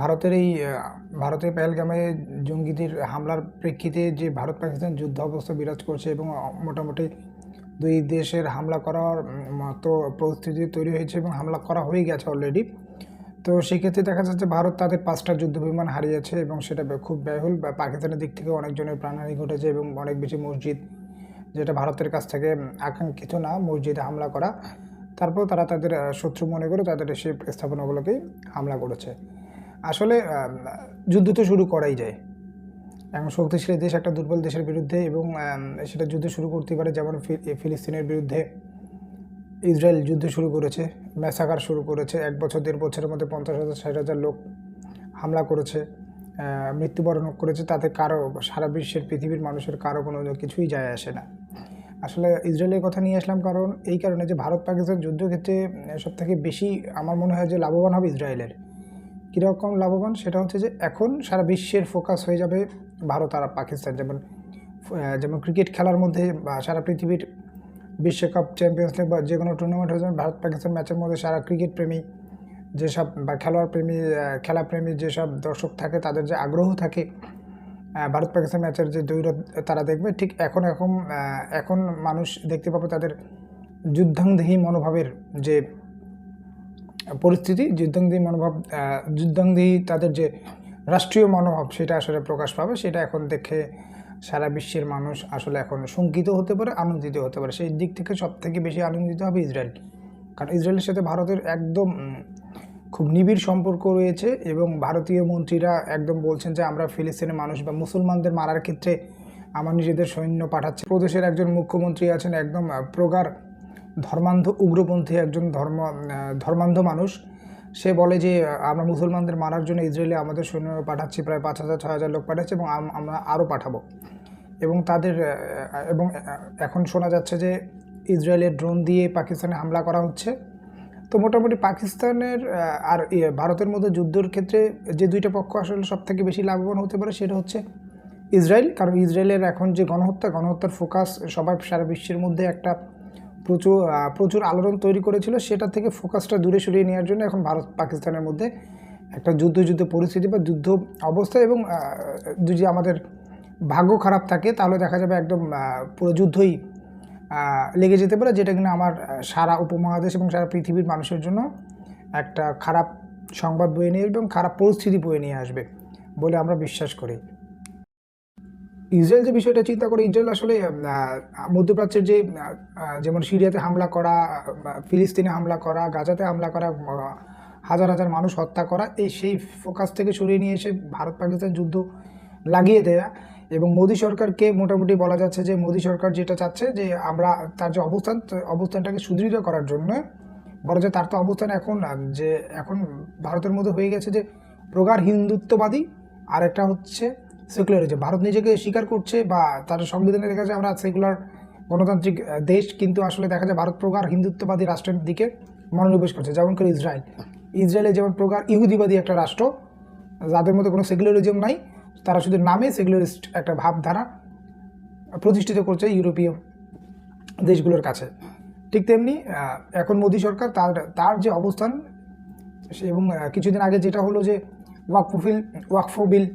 ভারতের এই ভারতের পেহেলগামে জঙ্গিদের হামলার প্রেক্ষিতে যে ভারত পাকিস্তান যুদ্ধ অবস্থা বিরাজ করছে এবং মোটামুটি দুই দেশের হামলা করার মতো পরিস্থিতি তৈরি হয়েছে এবং হামলা করা হয়ে গেছে অলরেডি তো সেক্ষেত্রে দেখা যাচ্ছে ভারত তাদের পাঁচটা যুদ্ধ বিমান হারিয়েছে এবং সেটা খুব ব্যয়হুল পাকিস্তানের দিক থেকে অনেকজনের প্রাণহানি ঘটেছে এবং অনেক বেশি মসজিদ, যেটা ভারতের কাছ থেকে আকাঙ্ক্ষিত না, মসজিদে হামলা করা। তারপর তারা তাদের শত্রু মনে করে তাদের সেই স্থাপনাগুলোকেই হামলা করেছে। আসলে যুদ্ধ তো শুরু করাই যায়। এবং শক্তিশালী দেশ একটা দুর্বল দেশের বিরুদ্ধে এবং সেটা যুদ্ধ শুরু করতে পারে যেমন ফিলিস্তিনের বিরুদ্ধে। ইসরায়েল যুদ্ধ শুরু করেছে, ম্যাসাকার শুরু করেছে, এক বছর, দেড় বছরের মধ্যে পঞ্চাশ হাজার, ষাট হাজার লোক হামলা করেছে মৃত্যুবরণ করেছে, তাতে কারও, সারা বিশ্বের পৃথিবীর মানুষের কারও কোনো কিছুই যায় আসে না। আসলে ইসরায়েলের কথা নিয়ে আসলাম কারণ এই কারণে যে ভারত পাকিস্তান যুদ্ধক্ষেত্রে সব থেকে বেশি আমার মনে হয় যে লাভবান হবে ইসরায়েলের। কীরকম লাভবান? সেটা হচ্ছে যে এখন সারা বিশ্বের ফোকাস হয়ে যাবে ভারত আর পাকিস্তান। যেমন যেমন ক্রিকেট খেলার মধ্যে, বা সারা পৃথিবীর বিশ্বকাপ চ্যাম্পিয়ন্স লিগ বা যে কোনো টুর্নামেন্ট হয়ে যাবে, ভারত পাকিস্তান ম্যাচের মধ্যে সারা ক্রিকেট প্রেমী যেসব, বা খেলোয়াড় প্রেমী খেলাপ্রেমী যেসব দর্শক থাকে, তাদের যে আগ্রহ থাকে ভারত পাকিস্তান ম্যাচের যে দৈরত তারা দেখবে। ঠিক এখন এখন এখন মানুষ দেখতে পাবে তাদের যুদ্ধাংদেহী মনোভাবের যে পরিস্থিতি যুদ্ধাংদেহী মনোভাব যুদ্ধাংদেহী তাদের যে রাষ্ট্রীয় মনোভাব সেটা আসলে প্রকাশ পাবে, সেটা এখন দেখে সারা বিশ্বের মানুষ আসলে এখন শঙ্কিত হতে পারে, আনন্দিত হতে পারে। সেই দিক থেকে সব থেকে বেশি আনন্দিত হবে ইসরায়েল। কারণ ইসরায়েলের সাথে ভারতের একদম খুব নিবিড় সম্পর্ক রয়েছে এবং ভারতীয় মন্ত্রীরা একদম বলছেন যে আমরা ফিলিস্তিনের মানুষ বা মুসলমানদের মারার ক্ষেত্রে আমার নিজেদের সৈন্য পাঠাচ্ছি। প্রদেশের একজন মুখ্যমন্ত্রী আছেন, একদম প্রগাঢ় ধর্মান্ধ উগ্রপন্থী একজন ধর্ম ধর্মান্ধ মানুষ। সে বলে যে আমরা মুসলমানদের মারার জন্য ইসরায়েলে আমাদের সৈন্য পাঠাচ্ছি প্রায় পাঁচ হাজার ছয় হাজার লোক পাঠাচ্ছি এবং আমরা আরও পাঠাবো। এবং তাদের এবং এখন শোনা যাচ্ছে যে ইসরায়েলের ড্রোন দিয়ে পাকিস্তানে হামলা করা হচ্ছে। তো মোটামুটি পাকিস্তানের আর ইয়ে, ভারতের মধ্যে যুদ্ধের ক্ষেত্রে যে দুইটা পক্ষ আসলে সব থেকে বেশি লাভবান হতে পারে সেটা হচ্ছে ইসরায়েল। কারণ ইসরায়েলের এখন যে গণহত্যা গণহত্যার ফোকাস সবাই সারা বিশ্বের মধ্যে একটা প্রচুর প্রচুর আলোড়ন তৈরি করেছিল। সেটা থেকে ফোকাসটা দূরে সরিয়ে নেওয়ার জন্য এখন ভারত পাকিস্তানের মধ্যে একটা যুদ্ধ যুদ্ধ পরিস্থিতি বা যুদ্ধ অবস্থা এবং যদি আমাদের ভাগ্য খারাপ থাকে, তাহলে দেখা যাবে একদম পুরো যুদ্ধই লেগে যেতে পারে, যেটা কিনা আমার সারা উপমহাদেশ এবং সারা পৃথিবীর মানুষের জন্য একটা খারাপ সংবাদ বয়ে নিয়ে আসবে এবং খারাপ পরিস্থিতি বয়ে নিয়ে আসবে বলে আমরা বিশ্বাস করি। ইসরায়েল যে বিষয়টা চিন্তা করে, ইসরায়েল আসলে মধ্যপ্রাচ্যের যে যেমন সিরিয়াতে হামলা করা ফিলিস্তিনে হামলা করা, গাজাতে হামলা করা হাজার হাজার মানুষ হত্যা করা, এই সেই ফোকাস থেকে সরিয়ে নিয়ে এসে ভারত পাকিস্তান যুদ্ধ লাগিয়ে দেয়া। এবং মোদী সরকারকে মোটামুটি বলা যাচ্ছে যে, মোদী সরকার যেটা চাচ্ছে যে, আমরা তার যে অবস্থান, অবস্থানটাকে সুদৃঢ় করার জন্য বলা যায় তার তো অবস্থান এখন, যে এখন ভারতের মধ্যে হয়ে গেছে যে, প্রগাঢ় হিন্দুত্ববাদী আর একটা হচ্ছে সেকুলারিজম ভারত নিজেকে স্বীকার করছে বা তার সংবিধানে লেখা যায় আমরা সেকুলার গণতান্ত্রিক দেশ কিন্তু আসলে দেখা যায় ভারত প্রকার হিন্দুত্ববাদী রাষ্ট্রের দিকে মনোনিবেশ করছে, যেমন করে ইসরায়েল। ইসরায়েলে যেমন প্রকার ইহুদিবাদী একটা রাষ্ট্র, যাদের মধ্যে কোনো সেকুলারিজম নাই, তারা শুধু নামে সেকুলারিস্ট একটা ভাবধারা প্রতিষ্ঠিত করছে ইউরোপীয় দেশগুলোর কাছে। ঠিক তেমনি এখন মোদী সরকার তার তার যে অবস্থান এবং কিছুদিন আগে যেটা হলো যে ওয়াকফ বিল ওয়াকফ বিল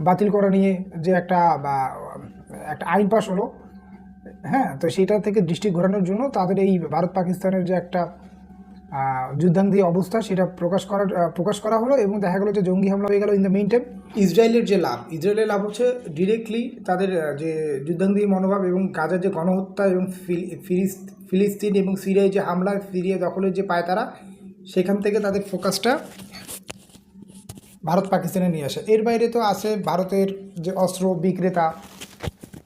বাতিল করা নিয়ে যে একটা বা, একটা আইন পাশ হলো হ্যাঁ তো সেটা থেকে দৃষ্টি ঘোরানোর জন্য তাদের এই ভারত পাকিস্তানের যে একটা যুদ্ধাঙ্গী অবস্থা সেটা প্রকাশ করার প্রকাশ করা হলো এবং দেখা গেলো যে জঙ্গি হামলা হয়ে গেল ইন দ্য মেইন টাইম ইসরায়েলের যে লাভ ইসরায়েলের লাভ হচ্ছে ডিরেক্টলি তাদের যে যুদ্ধাঙ্গী মনোভাব এবং গাজার যে গণহত্যা এবং ফিলিস্তিন এবং সিরিয়ায় যে হামলা সিরিয়া দখলের যে পায় তারা সেখান থেকে তাদের ফোকাসটা ভারত পাকিস্তানে নিয়ে আসে। এর বাইরে তো আছে ভারতের যে অস্ত্র বিক্রেতা,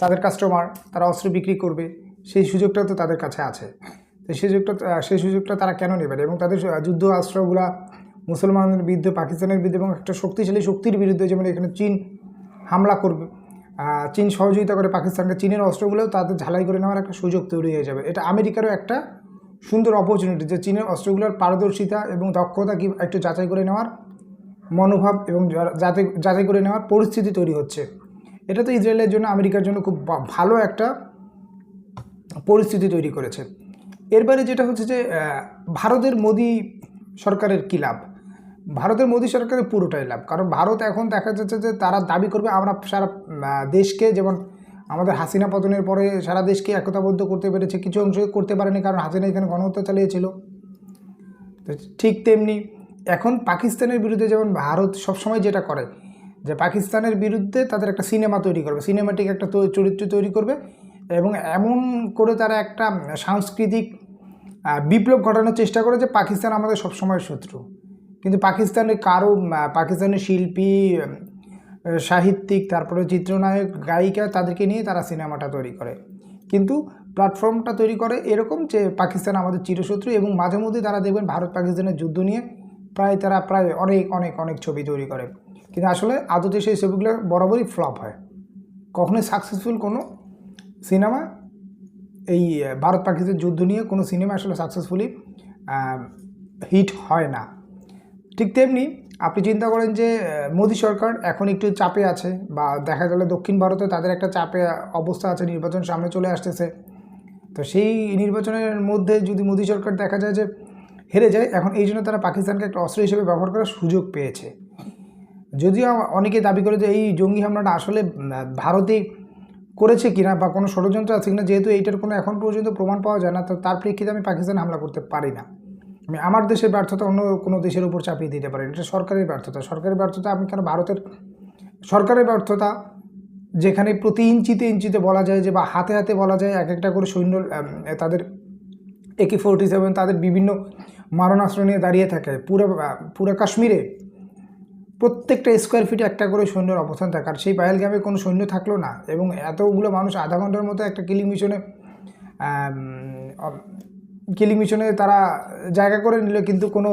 তাদের কাস্টমার তারা অস্ত্র বিক্রি করবে, সেই সুযোগটা তো তাদের কাছে আছে। তো সেই সুযোগটা সেই সুযোগটা তারা কেন নেবে? এবং তাদের যুদ্ধ অস্ত্রগুলা মুসলমানদের বিরুদ্ধে, পাকিস্তানের বিরুদ্ধে এবং একটা শক্তিশালী শক্তির বিরুদ্ধে, যেমন এখানে চীন হামলা করবে চীন সহযোগিতা করে পাকিস্তানকে, চীনের অস্ত্রগুলোও তাদের ঝালাই করে নেওয়ার একটা সুযোগ তৈরি হয়ে যাবে। এটা আমেরিকারও একটা সুন্দর অপরচুনিটি যে চীনের অস্ত্রগুলোর পারদর্শিতা এবং দক্ষতা কি একটু যাচাই করে নেওয়ার মনোভাব এবং যা- যাচাই যাচাই করে নেওয়ার পরিস্থিতি তৈরি হচ্ছে। এটা তো ইসরায়েলের জন্য আমেরিকার জন্য খুব ভালো একটা পরিস্থিতি তৈরি করেছে। এর বাইরে যেটা হচ্ছে যে ভারতের মোদী সরকারের কী লাভ? ভারতের মোদী সরকারের পুরোটাই লাভ। কারণ ভারত এখন দেখা যাচ্ছে যে তারা দাবি করবে, আমরা সারা দেশকে যেমন আমাদের হাসিনা পতনের পরে সারা দেশকে একতাবদ্ধ করতে পেরেছে, কিছু অংশ করতে পারেনি, কারণ হাসিনা এখানে গণহত্যা চালিয়েছিল। তো ঠিক তেমনি এখন পাকিস্তানের বিরুদ্ধে যেমন ভারত সবসময় যেটা করে, যে পাকিস্তানের বিরুদ্ধে তাদের একটা সিনেমা তৈরি করবে সিনেমাটিক একটা চরিত্র তৈরি করবে এবং এমন করে তারা একটা সাংস্কৃতিক বিপ্লব ঘটানোর চেষ্টা করে যে পাকিস্তান আমাদের সবসময় শত্রু। কিন্তু পাকিস্তানের কারও পাকিস্তানের শিল্পী সাহিত্যিক, তারপরে চিত্রনায়ক, গায়িকা তাদেরকে নিয়ে তারা সিনেমাটা তৈরি করে। কিন্তু প্ল্যাটফর্মটা তৈরি করে এরকম যে পাকিস্তান আমাদের চিরশত্রু এবং মাঝে মধ্যে তারা দেখবেন ভারত পাকিস্তানের যুদ্ধ নিয়ে প্রায় তারা প্রায় অনেক অনেক অনেক ছবি তৈরি করে। কিন্তু আসলে আদতে সেই ছবিগুলো বরাবরই ফ্লপ হয়। কখনোই সাকসেসফুল কোনো সিনেমা এই ভারত পাকিস্তান যুদ্ধ নিয়ে কোনো সিনেমা আসলে সাকসেসফুলি হিট হয় না। ঠিক তেমনি আপনি চিন্তা করেন যে মোদী সরকার এখন একটু চাপে আছে বা দেখা গেলে দক্ষিণ ভারতে তাদের একটা চাপে অবস্থা আছে, নির্বাচন সামনে চলে আসতেছে। তো সেই নির্বাচনের মধ্যে যদি মোদী সরকার দেখা যায় যে হেরে যায়। এখন এই জন্য তারা পাকিস্তানকে একটা অস্ত্র হিসেবে ব্যবহার করার সুযোগ পেয়েছে। যদিও অনেকে দাবি করে যে এই জঙ্গি হামলাটা আসলে ভারতেই করেছে কিনা বা কোনো ষড়যন্ত্র আছে কিনা, যেহেতু এইটার কোনো এখন পর্যন্ত প্রমাণ পাওয়া যায় না, তো তার প্রেক্ষিতে আমি পাকিস্তান হামলা করতে পারি না। আমি আমার দেশের ব্যর্থতা অন্য কোনো দেশের উপর চাপিয়ে দিতে পারি। এটা সরকারের ব্যর্থতা। সরকারের ব্যর্থতা আমি কেন ভারতের, সরকারের ব্যর্থতা যেখানে প্রতি ইঞ্চিতে ইঞ্চিতে বলা যায় যে বা হাতে হাতে বলা যায় এক একটা করে সৈন্য তাদের একে ফোরটি সেভেন, তাদের বিভিন্ন মারণাস্ত্র নিয়ে দাঁড়িয়ে থাকে। পুরো পুরো কাশ্মীরে প্রত্যেকটা স্কোয়ার ফিটে একটা করে সৈন্যের অবস্থান থাকে। আর সেই পায়েলগ্রামে কোনো সৈন্য থাকল না এবং এতগুলো মানুষ আধা ঘণ্টার মতো একটা কিলিং মিশনে কিলিং মিশনে তারা জায়গা করে নিল কিন্তু কোনো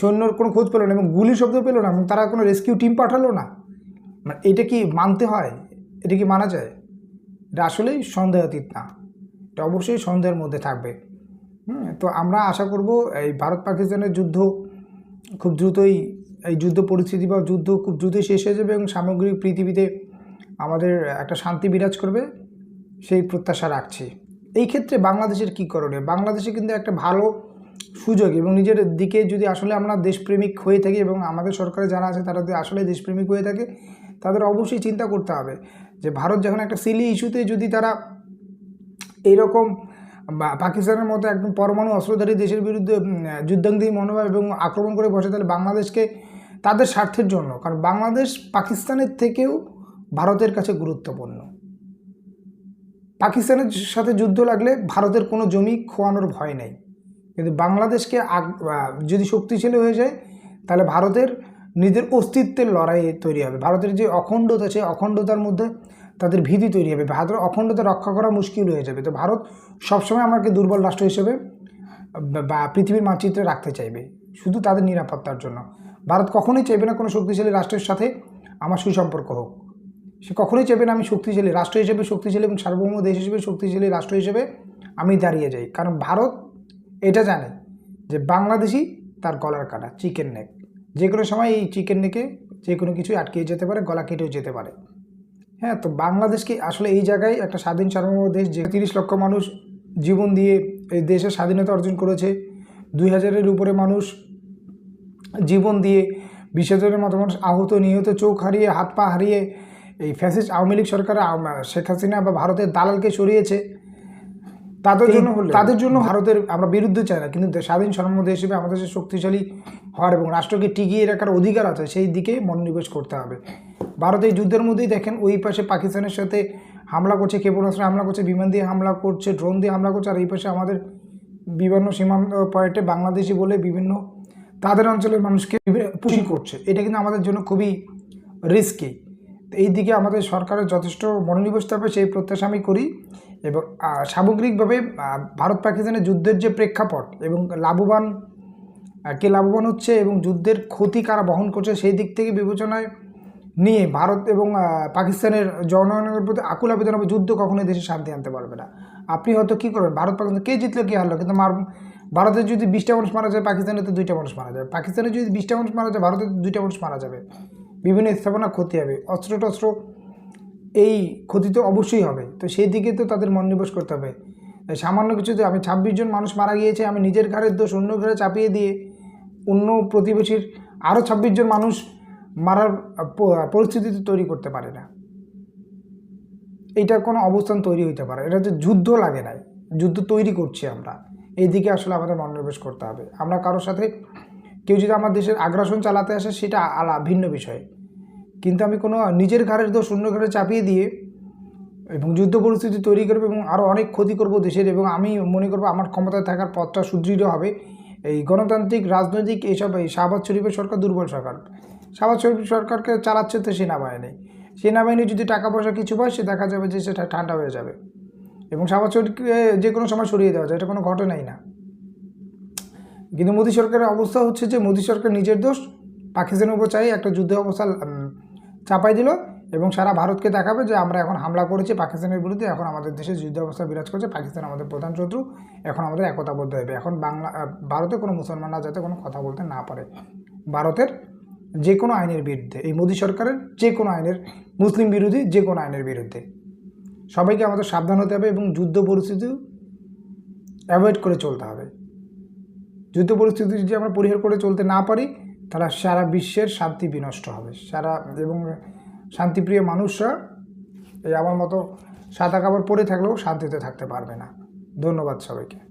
সৈন্যর কোনো খোঁজ পেল না এবং গুলি শব্দ পেল না এবং তারা কোনো রেস্কিউ টিম পাঠালো না। মানে এটা কি মানতে হয়? এটা কি মানা যায়? এটা আসলেই সন্দেহাতীত না। এটা অবশ্যই সন্দেহের মধ্যে থাকবে। তো আমরা আশা করব এই ভারত পাকিস্তানের যুদ্ধ খুব দ্রুতই, এই যুদ্ধ পরিস্থিতি বা যুদ্ধ খুব দ্রুতই শেষ হয়ে যাবে এবং সামগ্রিক পৃথিবীতে আমাদের একটা শান্তি বিরাজ করবে, সেই প্রত্যাশা রাখছি। এই ক্ষেত্রে বাংলাদেশের কী করণীয়? বাংলাদেশে কিন্তু একটা ভালো সুযোগ এবং নিজের দিকে যদি আসলে আমরা দেশপ্রেমিক হয়ে থাকি এবং আমাদের সরকারে যারা আছে তারা যদি আসলে দেশপ্রেমিক হয়ে থাকে, তাদের অবশ্যই চিন্তা করতে হবে যে ভারত যখন একটা সিলি ইস্যুতে যদি তারা এইরকম বা পাকিস্তানের মতো একদম পরমাণু অস্ত্রধারী দেশের বিরুদ্ধে যুদ্ধাঙ্গী মনোভাব এবং আক্রমণ করে বসে তাহলে বাংলাদেশকে তাদের স্বার্থের জন্য। কারণ বাংলাদেশ পাকিস্তানের থেকেও ভারতের কাছে গুরুত্বপূর্ণ। পাকিস্তানের সাথে যুদ্ধ লাগলে ভারতের কোনো জমি খোয়ানোর ভয় নেই। কিন্তু বাংলাদেশকে যদি শক্তিশালী হয়ে যায়, তাহলে ভারতের নিজের অস্তিত্বের লড়াই তৈরি হবে। ভারতের যে অখণ্ডতা, সেই অখণ্ডতার মধ্যে তাদের ভীতি তৈরি হবে। ভারতের অখণ্ডতা রক্ষা করা মুশকিল হয়ে যাবে। তো ভারত সবসময় আমাকে দুর্বল রাষ্ট্র হিসেবে, বা- পৃথিবীর মানচিত্রে রাখতে চাইবে। শুধু তাদের নিরাপত্তার জন্য। ভারত কখনোই চাইবে না কোনো শক্তিশালী রাষ্ট্রের সাথে আমার সুসম্পর্ক হোক। সে কখনোই চাইবে না আমি শক্তিশালী রাষ্ট্র হিসেবে শক্তিশালী এবং সার্বভৌম দেশ হিসেবে শক্তিশালী রাষ্ট্র হিসেবে আমি দাঁড়িয়ে যাই। কারণ ভারত এটা জানে যে বাংলাদেশি তার গলার কাটা চিকেন নেক যে কোনো সময় এই চিকেন নেকে যে কোনো কিছুই আটকে যেতে পারে, গলা কেটেও যেতে পারে। হ্যাঁ তো বাংলাদেশকে আসলে এই জায়গায় একটা স্বাধীন সার্বভৌম দেশ যে তিরিশ লক্ষ মানুষ জীবন দিয়ে এই দেশের স্বাধীনতা অর্জন করেছে দুই হাজারের উপরে মানুষ জীবন দিয়ে বিশ হাজারের মতো মানুষ আহত নিহত চোখ হারিয়ে হাত পা হারিয়ে এই ফ্যাসিস্ট আওয়ামী লীগ সরকার শেখ হাসিনা বা ভারতের দালালকে সরিয়েছে। তাদের জন্য তাদের জন্য ভারতের আমরা বিরুদ্ধে চাই না কিন্তু স্বাধীন দেশ হিসেবে আমাদের শক্তিশালী হওয়ার এবং রাষ্ট্রকে টিকিয়ে রাখার অধিকার আছে সেই দিকে মনোনিবেশ করতে হবে। ভারত এই যুদ্ধের মধ্যেই দেখেন ওই পাশে পাকিস্তানের সাথে হামলা করছে, ক্ষেপণাস্ত্র হামলা করছে, বিমান দিয়ে হামলা করছে ড্রোন দিয়ে হামলা করছে, আর এই পাশে আমাদের বিভিন্ন সীমান্ত পয়েন্টে বাংলাদেশি বলে বিভিন্ন তাদের অঞ্চলের মানুষকে পুষি করছে। এটা কিন্তু আমাদের জন্য খুবই রিস্কি এই দিকে আমাদের সরকারের যথেষ্ট মনোনিবেশ হবে সেই প্রত্যাশা আমি করি। এবং সামগ্রিকভাবে ভারত পাকিস্তানের যুদ্ধের যে প্রেক্ষাপট এবং লাভবান কে লাভবান হচ্ছে এবং যুদ্ধের ক্ষতি কারা বহন করছে সেই দিক থেকে বিবেচনায় নিয়ে ভারত এবং পাকিস্তানের জনগণের প্রতি আকুল আবেদন হবে, যুদ্ধ কখনোই দেশে শান্তি আনতে পারবে না। আপনি হয়তো কী করবেন, ভারত পাকিস্তান কে জিতলো, কে হারলো? কিন্তু মার ভারতের যদি বিশটা মানুষ মারা যায়, পাকিস্তানে তো দুইটা মানুষ মারা যাবে। পাকিস্তানে যদি বিশটা মানুষ মারা যায়, ভারতে দুইটা মানুষ মারা যাবে। বিভিন্ন স্থাপনা ক্ষতি হবে। অস্ত্র টস্ত্র এই ক্ষতি তো অবশ্যই হবে। তো সেই দিকে তো তাদের মনোনিবেশ করতে হবে। সামান্য কিছুতে আমি ছাব্বিশ জন মানুষ মারা গিয়েছে, আমি নিজের ঘরের দোষ অন্য ঘরে চাপিয়ে দিয়ে অন্য প্রতিবেশীর আরও ছাব্বিশ জন মানুষ মারার পরিস্থিতি তৈরি করতে পারে না। এইটা কোনো অবস্থান তৈরি হইতে পারে এটা যে যুদ্ধ লাগে নাই। যুদ্ধ তৈরি করছি আমরা। এই দিকে আসলে আমাদের মনোনিবেশ করতে হবে। আমরা কারোর সাথে কেউ যদি আমার দেশের আগ্রাসন চালাতে আসে, সেটা আলা, ভিন্ন বিষয়। কিন্তু আমি কোনো নিজের ঘাড়ের দোষ অন্য ঘাড়ে চাপিয়ে দিয়ে এবং যুদ্ধ পরিস্থিতি তৈরি করবে এবং আরও অনেক ক্ষতি করব দেশের এবং আমি মনে করব আমার ক্ষমতায় থাকার পথটা সুদৃঢ় হবে। এই গণতান্ত্রিক, রাজনৈতিক, এইসব, এই শাহবাজ শরীফের সরকার দুর্বল সরকার। শাহবাজ শরীফ সরকারকে চালাচ্ছে তো সেনাবাহিনী। সেনাবাহিনী যদি টাকা পয়সা কিছু পায়, সে দেখা যাবে যে সেটা ঠান্ডা হয়ে যাবে। এবং শাহবাজ শরীফকে যে কোনো সময় সরিয়ে দেওয়া যায়, এটা কোনো ঘটনাই না। কিন্তু মোদী সরকারের অবস্থা হচ্ছে যে, মোদী সরকার নিজের দোষ, পাকিস্তানের উপর চাই একটা যুদ্ধ অবস্থা চাপাই দিল এবং সারা ভারতকে দেখাবে যে, আমরা এখন হামলা করেছি পাকিস্তানের বিরুদ্ধে, এখন আমাদের দেশে যুদ্ধ অবস্থা বিরাজ করছে, পাকিস্তান আমাদের প্রধান শত্রু, এখন আমাদের একতাবদ্ধ হবে। এখন বাংলা, ভারতে কোনো মুসলমানরা যাতে কোনো কথা বলতে না পারে। ভারতের যে কোনো আইনের বিরুদ্ধে, এই মোদী সরকারের যে কোনো আইনের, মুসলিম বিরোধী যে কোনো আইনের বিরুদ্ধে। সবাইকে আমাদের সাবধান হতে হবে এবং যুদ্ধ পরিস্থিতি অ্যাভয়েড করে চলতে হবে। যুদ্ধ পরিস্থিতি যদি আমরা পরিহার করে চলতে না পারি, তাহলে সারা বিশ্বের শান্তি বিনষ্ট হবে। সারা এবং শান্তিপ্রিয় মানুষরা এই আমার মতো সাদা কাপড় পরে থাকলেও শান্তিতে থাকতে পারবে না। ধন্যবাদ সবাইকে।